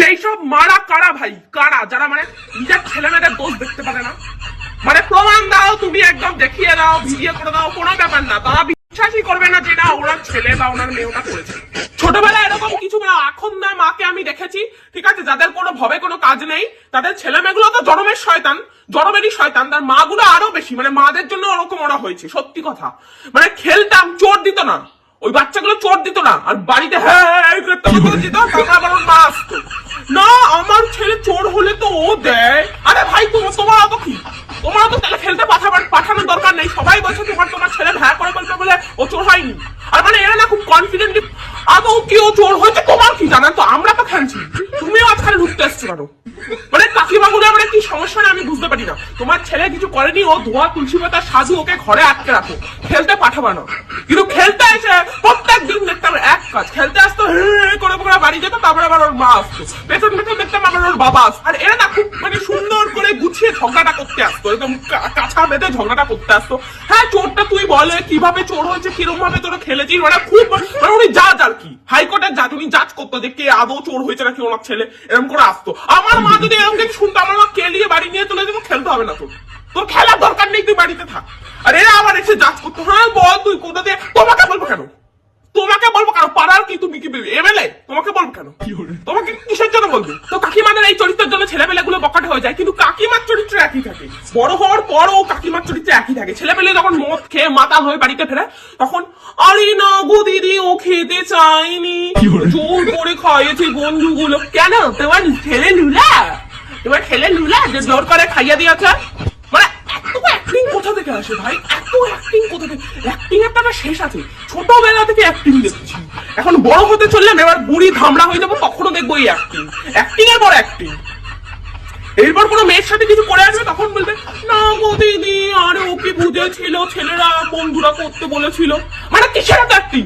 সেই সব মারা কারা ভাই? কারা? যারা মানে নিজের ছেলে মেয়েদের দোষ দেখতে পারে না। মানে প্রমাণ দাও, তুমি একদম দেখিয়ে দাও, ভিডিও করে দাও, কোনো ব্যাপার না। তারা বিশ্বাসই করবে না যে না, ওনার ছেলে বা ওনার মেয়ে ওটা করেছে। ছোটবেলায় এরকম কিছু না, এখন না, মাকে আমি দেখেছি, ঠিক আছে? যাদের কোনো ভাবে কোনো কাজ নেই, তাদের ছেলে মেয়েগুলো তো জনমের শয়তান, জনমেরই শয়তান। তার মাগুলো আরও বেশি মানে মাদের জন্য ওরকম ওরা হয়েছে, সত্যি কথা। মানে খেলতাম, চোর দিত না। ওই বাচ্চাগুলো চোর দিত না। আর বাড়িতে হ্যাঁ এই করে তখন করে দিত তখন আবার ওর মা আসতো না আমার ছেলে চোর হলে তো ও দেয় আরে ভাই তোমার তোমার অত কি? তোমার তো তাহলে খেলতে পাঠাবার পাঠানোর দরকার নেই। সবাই বলছে তোমার তোমার ছেলে ভ্যা করে বলবে বলে ও চোর হয়নি। আর মানে এরা না খুব কনফিডেন্টলি আদৌ কি ও চোর হয়েছে, তোমার কি জানেন তো? আমরা তো খেলছি। তুমিও আজকাল ঢুকতে এসছো কেন মানে কাকিমা গুলো আমরা কি সমস্যা না আমি বুঝতে পারি না। তোমার ছেলে কিছু করেনি, ও ধোয়া, তুলসী পাতা, সাজু, ওকে ঘরে আটকে রাখো। খেলতে পাঠাবা না কিন্তু খেলতে এসে প্রত্যেক দিন দেখতাম এক কাজ। খেলতে আসতো করে করে বাড়ি যেত, তারপরে আবার ওর মা আসতো। পেছন পেছন দেখতাম আবার ওর বাবা আসতো। আর এরা না খুব মানে সুন্দর গুছিয়ে ঝগড়াটা করতে আসতো একদম কা- কাছা বেঁধে ঝগড়াটা করতে আসতো। হ্যাঁ চোরটা তুই বলে কীভাবে চোর হয়েছে কিরম ভাবে তোরা খেলেছিস? মানে খুব মানে উনি জাজ আর কি। হাইকোর্টের জাজ উনি জাজ করতো যে কে আদৌ চোর হয়েছে নাকি ওনার ছেলে এরকম করে আসতো। আমার মা যদি এরকম কিছু শুনতো আমার মা কেলিয়ে বাড়ি নিয়ে চলে যেত খেলতে হবে না তোর। তোর খেলার দরকার নেই তুই বাড়িতে থাক। আর এরা আবার এসে জাজ করতো হ্যাঁ বল তুই কোথা দিয়ে তোমাকে বলব কেন? তোমাকে বলব কেন পাড়ার কি তুমি কি এমএলএ? তোমাকে বলব কেন? তোমাকে কিসের জন্য বলব? তো কাকিমাদের এই চরিত্রের জন্য ছেলেমেলে গুলো বকাট হয়ে যায় কিন্তু একই থাকে। বড় হওয়ার পরও কাকিমার চরিত্র একই থাকে। যখন মদ খেয়ে মাতাল হয়ে বাড়িতে ফেরে তখন আরে না গো দিদি ও খেতে চাইনি জোর করে খাইয়েছে বন্ধুগুলো। কেন? তোমার ছেলে লুলা? তোমার ছেলে লুলা যে জোর করে খাইয়ে দিয়েছে? মানে এত অ্যাক্টিং কোথা থেকে আসে ভাই? এত অ্যাক্টিং কোথা থেকে? অ্যাক্টিং এর শেষ আছে। ছোটবেলা থেকে অ্যাক্টিং দেখছি। এখন বড় হতে চললাম এবার বুড়ি ধামড়া হয়ে যাব তখনও দেখব এই অ্যাক্টিং অ্যাক্টিং এর পর অ্যাক্টিং এরপর কোনো মেয়ের সাথে কিছু করে বুঝেছিল ছেলেরা বন্ধুরা করতে বলেছিল। মানে কিসের অ্যাক্টিং